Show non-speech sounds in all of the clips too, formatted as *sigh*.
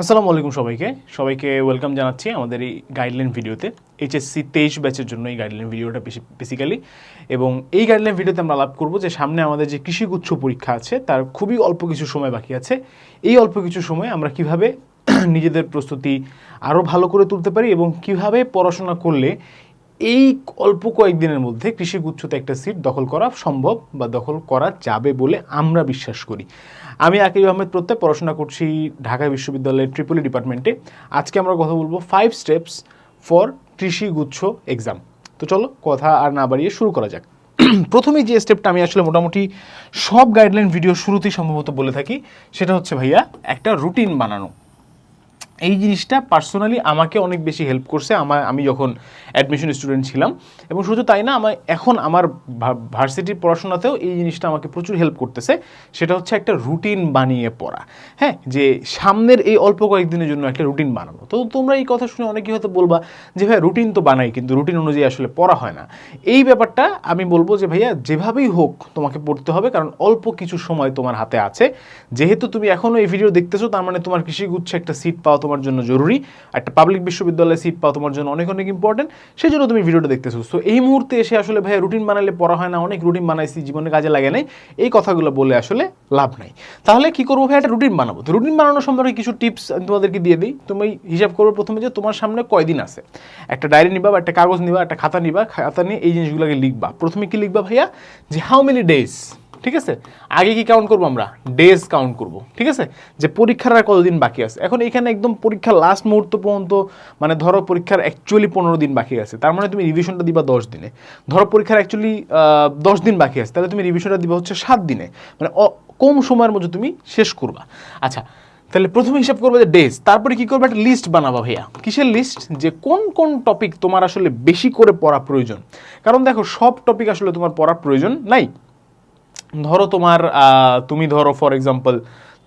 আসসালামু আলাইকুম সবাইকে। সবাইকে ওয়েলকাম জানাচ্ছি আমাদের এই গাইডলাইন ভিডিওতে। এইচএসসি তেইশ ব্যাচের জন্য এই গাইডলাইন ভিডিওটা বেসিক্যালি এবং এই গাইডলাইন ভিডিওতে আমরা লাভ করব যে সামনে আমাদের যে কৃষিগুচ্ছ পরীক্ষা আছে, তার খুবই অল্প কিছু সময় বাকি আছে। এই অল্প কিছু সময় আমরা কীভাবে *clears throat* নিজেদের প্রস্তুতি আরও ভালো করে তুলতে পারি এবং কীভাবে পড়াশোনা করলে এই অল্প কয়েকদিনের মধ্যে কৃষিগুচ্ছতে একটা সিট দখল করা সম্ভব বা দখল করা যাবে বলে আমরা বিশ্বাস করি। আমি আকিব আহমেদ প্রত্যেক পড়াশোনা করছি ঢাকা বিশ্ববিদ্যালয়ের ট্রিপলি ডিপার্টমেন্টে। আজকে আমরা কথা বলব five steps for Krishi Guccho exam তো চলো, কথা আর না বাড়িয়ে শুরু করা যাক। প্রথমেই যে স্টেপটা আমি আসলে মোটামুটি সব গাইডলাইন ভিডিও শুরুতেই সম্ভবত বলে থাকি, সেটা হচ্ছে ভাইয়া একটা রুটিন বানানো। এই জিনিসটা পার্সোনালি আমাকে অনেক বেশি হেল্প করছে। আমার, আমি যখন অ্যাডমিশন স্টুডেন্ট ছিলাম এবং শুধু তাই না, আমার, এখন আমার ভার্সিটির পড়াশোনাতেও এই জিনিসটা আমাকে প্রচুর হেল্প করতেছে। সেটা হচ্ছে একটা রুটিন বানিয়ে পড়া। হ্যাঁ যে সামনের এই অল্প কয়েকদিনের জন্য একটা রুটিন বানানো। তো তোমরা এই কথা শুনে অনেকেই হয়তো বলবা যে, ভাই রুটিন তো বানাই, কিন্তু রুটিন অনুযায়ী আসলে পড়া হয় না। এই ব্যাপারটা আমি বলব যে, ভাইয়া, যেভাবেই হোক তোমাকে পড়তে হবে, কারণ অল্প কিছু সময় তোমার হাতে আছে। যেহেতু তুমি এখনও এই ভিডিও দেখতেছো, তার মানে তোমার কৃষিগুচ্ছে একটা সিট পাওয়া তোমার জন্য জরুরি। একটা পাবলিক বিশ্ববিদ্যালয়ে সিট পাওয়া তোমার জন্য অনেক অনেক ইম্পর্টেন্ট সেই জন্য তুমি ভিডিওটা দেখতেছো। সো এই মুহূর্তে এসে আসলে ভাইয়া রুটিন বানালে পড়া হয় না, অনেক রুটিন বানাইছি, জীবনে কাজে লাগে নাই। এই কথাগুলো বলে আসলে লাভ নাই। তাহলে কি করব ভাই একটা রুটিন বানাবো। তো রুটিন বানানোর সম্পর্কে কিছু টিপস আমি তোমাদেরকে দিয়ে দিই। তুমি হিসাব করব প্রথমে যে তোমার সামনে কয়দিন আছে। একটা ডায়েরি নিবা বা একটা কাগজ নিবা, একটা খাতা নিবা, খাতা নিয়ে এই জিনিসগুলোকে লিখবা। প্রথমে কি লিখবা ভাইয়া? যে হাউ মেনি ডেজ ঠিক আছে? আগে কি কাউন্ট করব আমরা? ডেজ কাউন্ট করব, ঠিক আছে? যে পরীক্ষার আর কতদিন বাকি আছে? এখন এখানে একদম পরীক্ষার লাস্ট মুহূর্ত পর্যন্ত মানে ধরো পরীক্ষার অ্যাকচুয়ালি পনেরো দিন বাকি আছে। তার মানে তুমি রিভিশনটা দিবা দশ দিনে। ধরো পরীক্ষার অ্যাকচুয়ালি দশ দিন বাকি আছে, তাহলে তুমি রিভিশনটা দিবা হচ্ছে সাত দিনে। মানে কম সময়ের মধ্যে তুমি শেষ করবা। আচ্ছা তাহলে প্রথমে হিসাব করবে যে ডেজ তারপরে কি করবে? একটা লিস্ট বানাবা ভাইয়া। কিসের লিস্ট যে কোন কোন টপিক তোমার আসলে বেশি করে পড়া প্রয়োজন। কারণ দেখো, সব টপিক আসলে তোমার পড়ার প্রয়োজন নাই। ধরো তোমার তুমি ধরো ফর এক্সাম্পল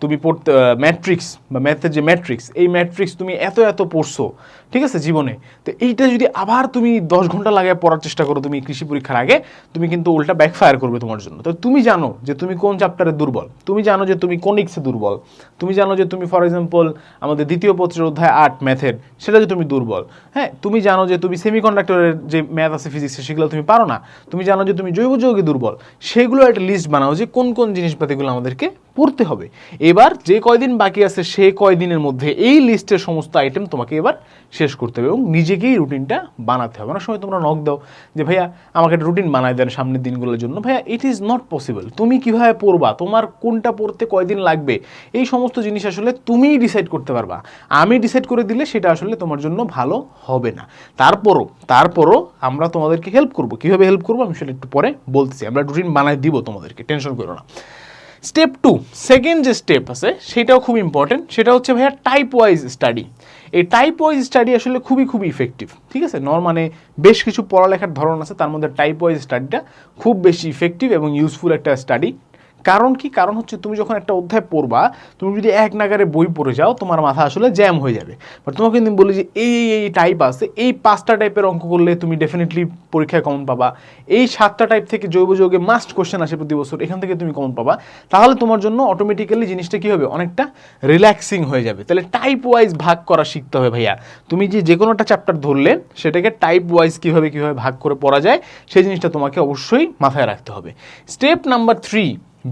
তুমি পড়তে ম্যাট্রিক্স বা ম্যাথের যে ম্যাট্রিক্স এই ম্যাট্রিক্স তুমি এত এত পড়ছো, ঠিক আছে, জীবনে। তো এইটা যদি আবার তুমি দশ ঘণ্টা লাগায় পড়ার চেষ্টা করো তুমি কৃষি পরীক্ষার আগে, তুমি কিন্তু উল্টা ব্যাকফায়ার করবে তোমার জন্য। তো তুমি জানো যে তুমি কোন চ্যাপ্টারে দুর্বল। তুমি জানো যে তুমি কোন ইক্সে দুর্বল। তুমি জানো যে তুমি ফর এক্সাম্পল আমাদের দ্বিতীয় পত্রের অধ্যায় আট ম্যাথের সেটা যে তুমি দুর্বল। হ্যাঁ তুমি জানো যে তুমি সেমিকন্ডাক্টরের যে ম্যাথ আছে ফিজিক্সে সেগুলো তুমি পারো না। তুমি জানো যে তুমি জৈব যৌগে দুর্বল। সেগুলো একটা লিস্ট বানাও যে কোন কোন জিনিসপাতিগুলো আমাদেরকে পড়তে হবে। এবার যে কয়দিন বাকি আছে, সে কয়দিনের মধ্যে এই লিস্টের সমস্ত আইটেম তোমাকে এবার শেষ করতে হবে এবং নিজেকেই রুটিনটা বানাতে হবে। অনেক সময় তোমরা নক দাও যে, ভাইয়া, আমাকে একটা রুটিন বানায় দেন সামনের দিনগুলোর জন্য। ভাইয়া ইট ইজ নট পসিবল তুমি কীভাবে পড়বা? তোমার কোনটা পড়তে কয়দিন লাগবে? এই সমস্ত জিনিস আসলে তুমিই ডিসাইড করতে পারবা। আমি ডিসাইড করে দিলে সেটা আসলে তোমার জন্য ভালো হবে না। তারপরও তারপরও আমরা তোমাদেরকে হেল্প করব। কীভাবে হেল্প করব? আমি সেটা একটু পরে বলতেছি। আমরা রুটিন বানায় দিব তোমাদেরকে, টেনশন করো না। স্টেপ টু সেকেন্ড যে স্টেপ আছে, সেটাও খুব ইম্পর্টেন্ট সেটা হচ্ছে ভাইয়া টাইপ ওয়াইজ স্টাডি এই টাইপ ওয়াইজ স্টাডি আসলে খুবই খুবই ইফেক্টিভ ঠিক আছে? নর মানে বেশ কিছু পড়ালেখার ধরন আছে, তার মধ্যে টাইপ ওয়াইজ স্টাডিটা খুব বেশি ইফেক্টিভ এবং ইউজফুল একটা স্টাডি কারণ কি? কারণ হচ্ছে তুমি যখন একটা অধ্যায় পড়বা, তুমি যদি এক নাগারে বই পড়ে যাও, তোমার মাথা আসলে জ্যাম হয়ে যাবে। বাট তোমাকে কিন্তু বলি যে এই এই টাইপ আছে, এই পাঁচটা টাইপের অঙ্ক করলে তুমি ডেফিনেটলি পরীক্ষায় কমন পাবা। এই সাতটা টাইপ থেকে জৈব যৌগে মাস্ট কোশ্চেন আসে প্রতি বছর এখান থেকে তুমি কমন পাবা। তাহলে তোমার জন্য অটোমেটিক্যালি জিনিসটা কি হবে? অনেকটা রিল্যাক্সিং হয়ে যাবে। তাহলে টাইপ ওয়াইজ ভাগ করা শিখতে হবে ভাইয়া। তুমি যে যে কোনো একটা চ্যাপ্টার ধরলে, সেটাকে টাইপ ওয়াইজ কীভাবে কীভাবে ভাগ করে পড়া যায়, সেই জিনিসটা তোমাকে অবশ্যই মাথায় রাখতে হবে। স্টেপ নাম্বার থ্রি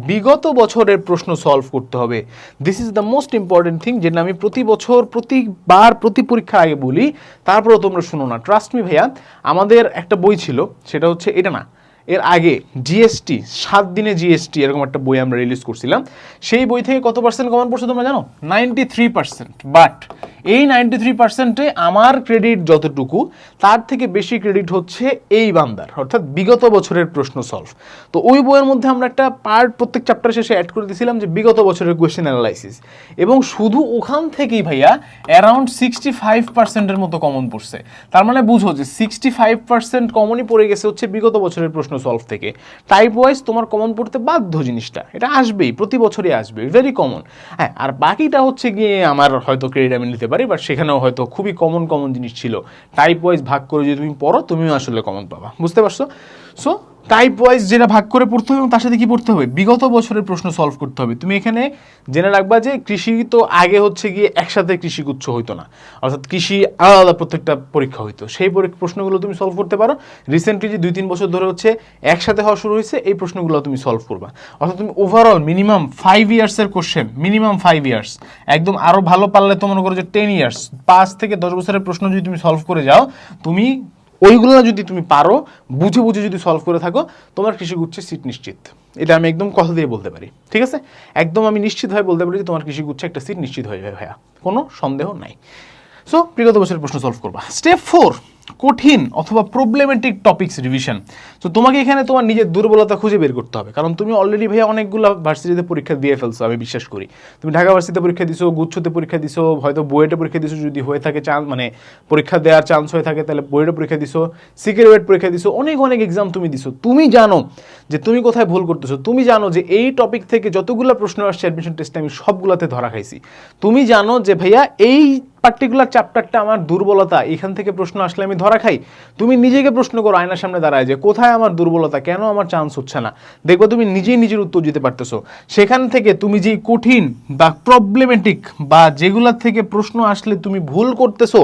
বিগত বছরের প্রশ্ন সলভ করতে হবে। This is the most important thing যেটা আমি প্রতি বছর প্রতিবার প্রতি পরীক্ষার আগে বলি। তারপরেও তোমরা শুনো না। ট্রাস্ট মি ভাইয়া, আমাদের একটা বই ছিল, সেটা হচ্ছে এটা না। এর আগে জিএসটি সাত দিনে জিএসটি এরকম একটা বই আমরা রিলিজ করছিলাম। সেই বই থেকে কত পার্সেন্ট কমন পড়ছে তোমরা জানো? নাইনটি থ্রি পার্সেন্ট বাট এই নাইনটি থ্রি পার্সেন্টে আমার ক্রেডিট যতটুকু, তার থেকে বেশি ক্রেডিট হচ্ছে এই বান্দার, অর্থাৎ বিগত বছরের প্রশ্ন সলভ তো ওই বইয়ের মধ্যে আমরা একটা পার্ট প্রত্যেক চ্যাপ্টার শেষে অ্যাড করে দিয়েছিলাম যে বিগত বছরের কোয়েশ্চেন অ্যানালাইসিস এবং শুধু ওখান থেকেই ভাইয়া অ্যারাউন্ড সিক্সটি ফাইভ পার্সেন্টের মতো কমন পড়ছে। তার মানে বুঝো যে সিক্সটি ফাইভ পার্সেন্ট কমনই পড়ে গেছে হচ্ছে বিগত বছরের প্রশ্ন সলভ থেকে। টাইপ ওয়াইজ তোমার কমন পড়তে বাধ্য জিনিসটা। এটা আসবেই, প্রতি বছরই আসবে ভেরি কমন হ্যাঁ আর বাকিটা হচ্ছে গিয়ে আমার হয়তো ক্রেডিট আমি নিতে পারি বাট সেখানেও হয়তো খুবই কমন কমন জিনিস ছিল। টাইপ ওয়াইজ ভাগ করে যদি তুমি পড়ো, তুমিও আসলে কমন পাবা। বুঝতে পারছ? সো টাইপ ওয়াইজ যেটা ভাগ করে পড়তে হবে এবং তার সাথে কি পড়তে হবে? বিগত বছরের প্রশ্ন সলভ করতে হবে। তুমি এখানে জেনে রাখবা যে কৃষি তো আগে হচ্ছে গিয়ে একসাথে কৃষিগুচ্ছ হইতো না। অর্থাৎ কৃষি আলাদা প্রত্যেকটা পরীক্ষা হইতো। সেই প্রশ্নগুলো তুমি সলভ করতে পারো। রিসেন্টলি যে দুই তিন বছর ধরে হচ্ছে একসাথে হওয়া শুরু হয়েছে, এই প্রশ্নগুলো তুমি সলভ করবা। অর্থাৎ তুমি ওভারঅল মিনিমাম ফাইভ ইয়ার্সের কোশ্চেন মিনিমাম ফাইভ ইয়ার্স একদম আরও ভালো পারলে তো মনে করো যে টেন ইয়ার্স পাঁচ থেকে দশ বছরের প্রশ্ন যদি তুমি সলভ করে যাও, তুমি ওইগুলো যদি তুমি পারো, বুঝে বুঝে যদি সলভ করে থাকো, তোমার কৃষি কৃষিগুচ্ছে সিট নিশ্চিত। এটা আমি একদম কথা দিয়ে বলতে পারি, ঠিক আছে? একদম আমি নিশ্চিত হয়ে বলতে পারি যে তোমার কৃষি কৃষিগুচ্ছে একটা সিট নিশ্চিত হয়ে যাবে ভাইয়া, কোনো সন্দেহ নাই। সো বিগত বছরের প্রশ্ন সলভ করবা। স্টেপ ফোর কঠিন অথবা প্রবলেমেটিক টপিকস রিভিশন তো তোমাকে এখানে তোমার নিজের দুর্বলতা খুঁজে বের করতে হবে। কারণ তুমি অলরেডি ভাইয়া অনেকগুলো ভার্সিটিতে পরীক্ষা দিয়ে ফেলছো, আমি বিশ্বাস করি। তুমি ঢাকা ভার্সিটিতে পরীক্ষা দিছো, গুচ্ছতে পরীক্ষা দিছো, হয়তো বুয়েটে পরীক্ষা দিছো, যদি হয়ে থাকে চান্স মানে পরীক্ষা দেওয়ার চান্স হয়ে থাকে, তাহলে বুয়েটে পরীক্ষা দিছো সিকিউরিট পরীক্ষা দিছো, অনেক অনেক এক্সাম তুমি দিছো। তুমি জানো যে তুমি কোথায় ভুল করতেছো। তুমি জানো যে এই টপিক থেকে যতগুলো প্রশ্ন আসছে অ্যাডমিশন টেস্টে আমি সবগুলোতে ধরা খাইছি। তুমি জানো যে ভাইয়া এই পার্টিকুলার চ্যাপ্টারটা আমার দুর্বলতা, এখান থেকে প্রশ্ন আসলে আমি ধরা খাই। তুমি নিজেকে প্রশ্ন করো আয়নার সামনে দাঁড়ায় যে, কোথায় আমার দুর্বলতা? কেন আমার চান্স হচ্ছে না? দেখব তুমি নিজেই নিজের উত্তর দিতে পারতেছো। সেখান থেকে তুমি যেই কঠিন বা প্রবলেমেটিক বা যেগুলার থেকে প্রশ্ন আসলে তুমি ভুল করতেছো,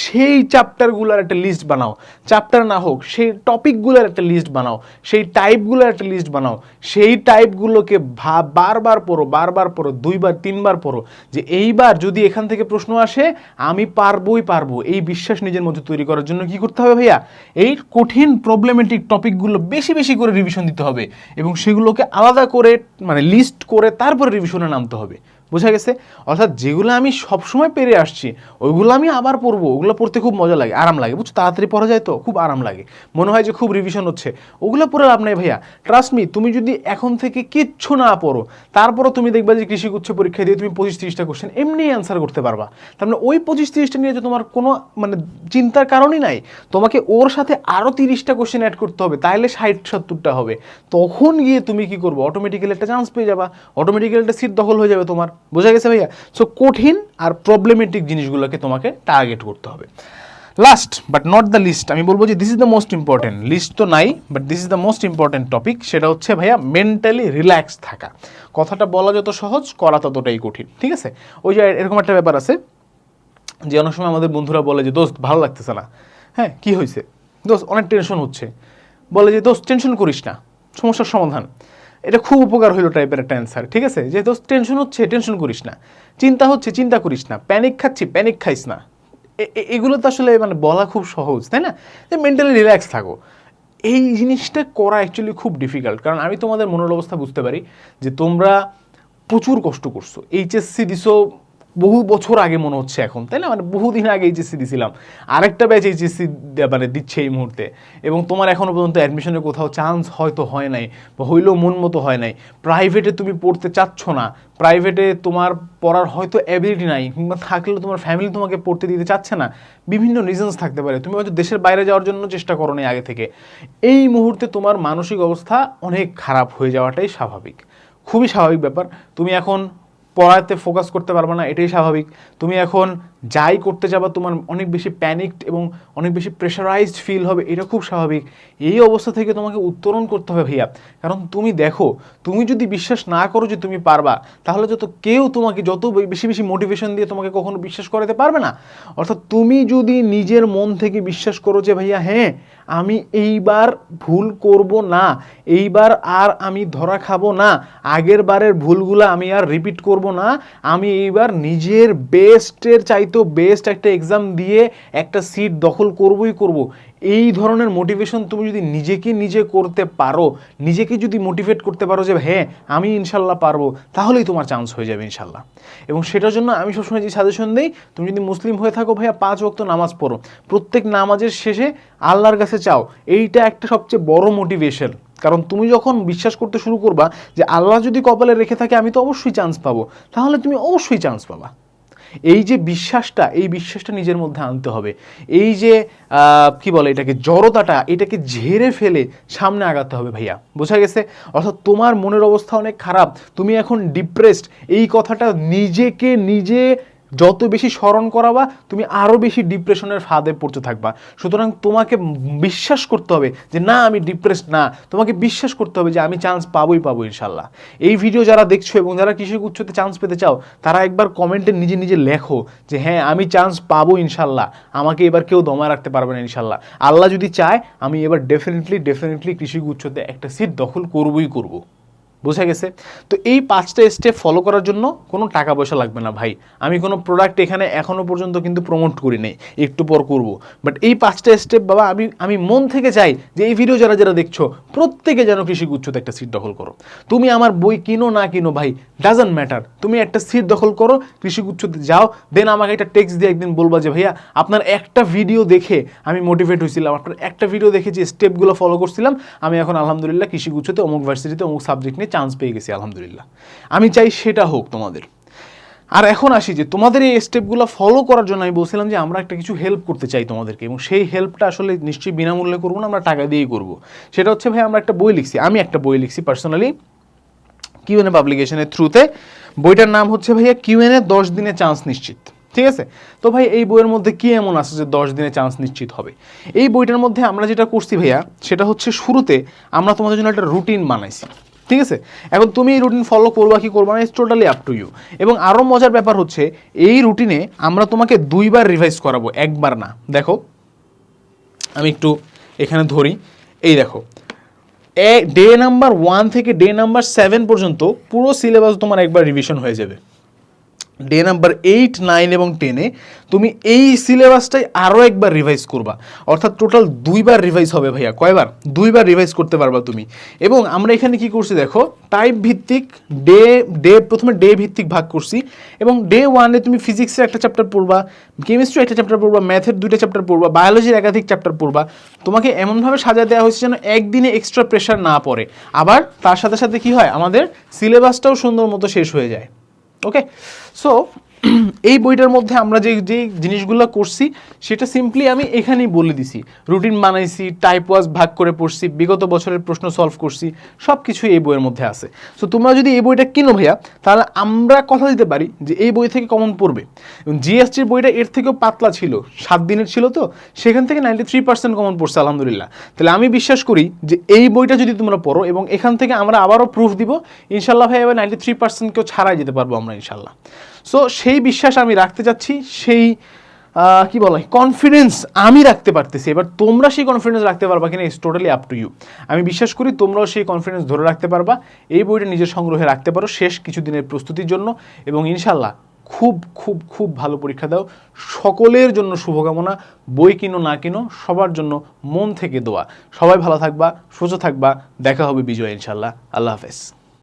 সেই চ্যাপ্টারগুলোর একটা লিস্ট বানাও। চ্যাপ্টার না হোক, সেই টপিকগুলোর একটা লিস্ট বানাও। সেই টাইপগুলোর একটা লিস্ট বানাও। সেই টাইপগুলোকে ভা, বারবার পড়ো বারবার পড়ো, দুইবার, তিনবার পড়ো। যে এইবার যদি এখান থেকে প্রশ্ন আসে আমি পারবই পারব। এই বিশ্বাস নিজের মধ্যে তৈরি করার জন্য কি করতে হবে ভাইয়া? এই কঠিন প্রবলেমেটিক টপিকগুলো বেশি বেশি করে রিভিশন দিতে হবে এবং সেগুলোকে আলাদা করে মানে লিস্ট করে তারপরে রিভিশনে নামতে হবে। বোঝা গেছে? অর্থাৎ যেগুলো আমি সবসময় পেরে আসছি, ওইগুলো আমি আবার পড়ব, ওগুলো পড়তে খুব মজা লাগে, আরাম লাগে। বুঝছ? তাড়াতাড়ি পড়া যায় তো, খুব আরাম লাগে। মনে হয় যে খুব রিভিশন হচ্ছে। ওগুলো পড়ে লাভ নাই ভাইয়া। ট্রাস্ট মি তুমি যদি এখন থেকে কিচ্ছু না পড়ো, তারপরও তুমি দেখবা যে কৃষি গুচ্ছ পরীক্ষা দিয়ে তুমি পঁচিশ তিরিশটা কোশ্চেন এমনি অ্যান্সার করতে পারবা। তার মানে ওই পঁচিশ তিরিশটা নিয়ে যে তোমার কোনো মানে চিন্তার কারণই নাই। তোমাকে ওর সাথে আরও তিরিশটা কোশ্চেন অ্যাড করতে হবে তাহলে ষাট, সত্তরটা হবে। তখন গিয়ে তুমি কি করব? অটোমেটিক্যালি একটা চান্স পেয়ে যাবা। অটোমেটিক্যালি একটা সিট দখল হয়ে যাবে তোমার। বোঝা গেছে ভাইয়া? সো কঠিন আর প্রবলেমেটিক জিনিসগুলোকে তোমাকে টার্গেট করতে হবে। Last but not the least আমি বলব যে this is the most important list তো নাই but this is the most important topic সেটা হচ্ছে ভাইয়া মেন্টালি রিল্যাক্স থাকা। কথাটা বলা যত সহজ, করা ততটাই কঠিন, ঠিক আছে? ওই যে এরকম একটা ব্যাপার আছে, যে অনেক সময় আমাদের বন্ধুরা বলে যে, দোস্ত, ভালো লাগতেছে না। হ্যাঁ কি হয়েছে? দোস্ত, অনেক টেনশন হচ্ছে। বলে যে, দোস্ত টেনশন করিস না, সমস্যার সমাধান। এটা খুব উপকার হইল টাইপের একটা অ্যান্সার ঠিক আছে? যে দোস্ত টেনশন হচ্ছে টেনশন করিস না। চিন্তা হচ্ছে, চিন্তা করিস না। প্যানিক খাচ্ছি প্যানিক খাইস না। এগুলো তো আসলে মানে বলা খুব সহজ, তাই না? যে মেন্টালি রিল্যাক্স থাকো। এই জিনিসটা করা অ্যাকচুয়ালি খুব ডিফিকাল্ট কারণ আমি তোমাদের মনের অবস্থা বুঝতে পারি যে তোমরা প্রচুর কষ্ট করছ। এইচএসসি দিছো বহু বছর আগে মনে হচ্ছে এখন, তাই না? মানে বহুদিন আগে এইচএসসি দিছিলাম। আরেকটা ব্যাচ এইচএসসি মানে দিচ্ছে এই মুহূর্তে। এবং তোমার এখনও পর্যন্ত অ্যাডমিশনের কোথাও চান্স হয়তো হয় নাই, বা হইলেও মন মতো হয় নাই। প্রাইভেটে তুমি পড়তে চাচ্ছ না। প্রাইভেটে তোমার পড়ার হয়তো অ্যাবিলিটি নাই, কিংবা থাকলেও তোমার ফ্যামিলি তোমাকে পড়তে দিতে চাচ্ছে না। বিভিন্ন রিজনস থাকতে পারে। তুমি হয়তো দেশের বাইরে যাওয়ার জন্য চেষ্টা করো আগে থেকে। এই মুহূর্তে তোমার মানসিক অবস্থা অনেক খারাপ হয়ে যাওয়াটাই স্বাভাবিক। খুবই স্বাভাবিক ব্যাপার। তুমি এখন পড়াতে ফোকাস করতে পারবে না, এটাই স্বাভাবিক। তুমি এখন যাই করতে যাবা, তোমার অনেক বেশি প্যানিকড এবং অনেক বেশি প্রেশারাইজড ফিল হবে, এটা খুব স্বাভাবিক। এই অবস্থা থেকে তোমাকে উত্তরণ করতে হবে ভাইয়া। কারণ তুমি দেখো, তুমি যদি বিশ্বাস না করো যে তুমি পারবা, তাহলে যত কেউ তোমাকে, যত বেশি বেশি মোটিভেশন দিয়ে তোমাকে কখনো বিশ্বাস করাতে পারবে না। অর্থাৎ তুমি যদি নিজের মন থেকে বিশ্বাস করো যে ভাইয়া হ্যাঁ আমি এইবার ভুল করব না, এইবার আর আমি ধরা খাব না, আগের বারের ভুলগুলো আমি আর রিপিট করব না, আমি এইবার নিজের বেস্টের চাইতো বেস্ট একটা এক্সাম দিয়ে একটা সিট দখল করবই করব। এই ধরনের মোটিভেশন তুমি যদি নিজেকে নিজে করতে পারো, নিজেকে যদি মোটিভেট করতে পারো যে হ্যাঁ আমি ইনশাল্লাহ পারব তাহলেই তোমার চান্স হয়ে যাবে ইনশাল্লাহ। এবং সেটার জন্য আমি সবসময় যে সাজেশন দিই, তুমি যদি মুসলিম হয়ে থাকো ভাইয়া, পাঁচ ওয়াক্ত নামাজ পড়ো। প্রত্যেক নামাজের শেষে আল্লাহর কাছে চাও। এইটা একটা সবচেয়ে বড় মোটিভেশন কারণ তুমি যখন বিশ্বাস করতে শুরু করবা যে, আল্লাহ যদি কপালে রেখে থাকে, আমি তো অবশ্যই চান্স পাবো তাহলে তুমি অবশ্যই চান্স পাবা। এই যে বিশ্বাসটা, এই বিশ্বাসটা নিজের মধ্যে আনতে হবে। এই যে কি বলে এটাকে, জড়তাটা, এটাকে ঝেড়ে ফেলে সামনে আগাতে হবে ভাইয়া। বোঝা গেছে? অর্থাৎ তোমার মনের অবস্থা অনেক খারাপ, তুমি এখন ডিপ্রেসড এই কথাটা নিজেকে নিজে যত বেশি স্মরণ করাবা, তুমি আরও বেশি ডিপ্রেশনের ফাঁদে পড়তে থাকবা। সুতরাং তোমাকে বিশ্বাস করতে হবে যে, না, আমি ডিপ্রেস না। তোমাকে বিশ্বাস করতে হবে যে, আমি চান্স পাবোই, পাবো ইনশাল্লাহ। এই ভিডিও যারা দেখছ এবং যারা কৃষি উচ্চতে চান্স পেতে চাও, তারা একবার কমেন্টে নিজে নিজে লেখো যে হ্যাঁ আমি চান্স পাবো ইনশাল্লাহ। আমাকে এবার কেউ দমায় রাখতে পারবে না ইনশাল্লাহ। আল্লাহ যদি চায়, আমি এবার ডেফিনেটলি ডেফিনেটলি কৃষি উচ্চতে একটা সিট দখল করবই করব। বোঝা গেছে? তো এই পাঁচটা স্টেপ ফলো করার জন্য কোনো টাকা পয়সা লাগবে না ভাই। আমি কোনো প্রোডাক্ট এখানে এখনও পর্যন্ত কিন্তু প্রমোট করি নাই। একটু পর করব। বাট এই পাঁচটা স্টেপ বাবা, আমি আমি মন থেকে চাই যে এই ভিডিও যারা যারা দেখছ, প্রত্যেকে যেন কৃষি গুচ্ছতে একটা সিট দখল করো। তুমি আমার বই কিনো না কিনো ভাই ডাজন্ট ম্যাটার তুমি একটা সিট দখল করো কৃষি গুচ্ছতে যাও। দেন আমাকে একটা টেক্সট দিয়ে একদিন বলবা যে, ভাইয়া, আপনার একটা ভিডিও দেখে আমি মোটিভেট হয়েছিলাম। আপনার একটা ভিডিও দেখে যে স্টেপগুলো ফলো করছিলাম, আমি এখন আলহামদুলিল্লাহ কৃষি গুচ্ছতে অমুক ভার্সিটিতে অমুক সাবজেক্ট নিয়ে চান্স পেয়ে গেছি, আলহামদুলিল্লাহ। আমি চাই সেটা হোক তোমাদের। আর এখন আসি যে, তোমাদের এই স্টেপগুলো ফলো করার জন্য আমি বলছিলাম যে, আমরা একটা কিছু হেল্প করতে চাই তোমাদেরকে। এবং সেই হেল্পটা আসলে নিশ্চয়ই বিনামূল্যে করব না, আমরা টাকা দিয়েই করব। সেটা হচ্ছে, ভাই, আমরা একটা বই লিখছি। আমি একটা বই লিখছি পার্সোনালি কিউএনএ পাবলিকেশনের থ্রুতে বইটার নাম হচ্ছে, ভাইয়া কিউএনএ দশ দিনে চান্স নিশ্চিত। ঠিক আছে? তো ভাই, এই বইয়ের মধ্যে কি এমন আছে যে, দশ দিনে চান্স নিশ্চিত হবে? এই বইটার মধ্যে আমরা যেটা করছি, ভাইয়া, সেটা হচ্ছে শুরুতে আমরা তোমাদের জন্য একটা রুটিন বানাইছি। ঠিক আছে? এখন তুমি এই রুটিন ফলো করবা, কি করবা না it's totally up to you এবং আরও মজার ব্যাপার হচ্ছে, এই রুটিনে আমরা তোমাকে দুইবার রিভাইজ করাবো, একবার না। দেখো, আমি একটু এখানে ধরি। এই দেখো ডে নাম্বার ওয়ান থেকে ডে নাম্বার সেভেন পর্যন্ত পুরো সিলেবাস তোমার একবার রিভিশন হয়ে যাবে। ডে নাম্বার এইট নাইন এবং টেনে তুমি এই সিলেবাসটাই আরও একবার রিভাইজ করবা। অর্থাৎ টোটাল দুইবার রিভাইজ হবে ভাইয়া। কয়বার? দুইবার রিভাইজ করতে পারবা তুমি। এবং আমরা এখানে কি করছি দেখো? টাইপ ভিত্তিক ডে ডে প্রথমে ডে ভিত্তিক ভাগ করছি এবং ডে ওয়ানে তুমি ফিজিক্সের একটা চ্যাপ্টার পড়বা কেমিস্ট্রি একটা চ্যাপ্টার পড়বা ম্যাথের দুইটা চ্যাপ্টার পড়বা বায়োলজির একাধিক চ্যাপ্টার পড়বা। তোমাকে এমনভাবে সাজা দেওয়া হয়েছে যেন একদিনে এক্সট্রা প্রেশার না পড়ে। আবার তার সাথে সাথে কি হয়? আমাদের সিলেবাসটাও সুন্দর মতো শেষ হয়ে যায়। ওকে সো *clears throat* এই বইটার মধ্যে আমরা যে যে জিনিসগুলো করছি, সেটা সিম্পলি আমি এখানেই বলে দিছি। রুটিন বানাইছি টাইপ ওয়াজ ভাগ করে পড়ছি, বিগত বছরের প্রশ্ন সলভ করছি সব কিছুই এই বইয়ের মধ্যে আছে। সো তোমরা যদি এই বইটা কিনো ভাইয়া, তাহলে আমরা কথা দিতে পারি যে এই বই থেকে কমন পড়বে। জিএসটির বইটা এর থেকেও পাতলা ছিল, সাত দিনের ছিল তো, সেখান থেকে নাইনটি থ্রি পার্সেন্ট কমন পড়ছে, আলহামদুলিল্লাহ। তাহলে আমি বিশ্বাস করি যে এই বইটা যদি তোমরা পড়ো এবং এখান থেকে আমরা আবারও প্রুফ দিব ইনশাল্লাহ ভাই এবার নাইনটি থ্রি পার্সেন্ট কেউ ছাড়াই যেতে পারব আমরা ইনশাল্লাহ সো সেই বিশ্বাস আমি রাখতে চাচ্ছি, সেই কি বলে কনফিডেন্স আমি রাখতে পারতেছি। এবার তোমরা সেই কনফিডেন্স রাখতে পারবা কিনা it's totally up to you আমি বিশ্বাস করি তোমরাও সেই কনফিডেন্স ধরে রাখতে পারবা। এই বইটা নিজের সংগ্রহে রাখতে পারো শেষ কিছুদিনের প্রস্তুতির জন্য এবং ইনশাল্লাহ খুব খুব খুব ভালো পরীক্ষা দাও। সকলের জন্য শুভকামনা, বই কিনো, না কিনো, সবার জন্য মন থেকে দোয়া। সবাই ভালো থাকবা, সুস্থ থাকবা। দেখা হবে বিজয় ইনশাল্লাহ আল্লাহ হাফেজ।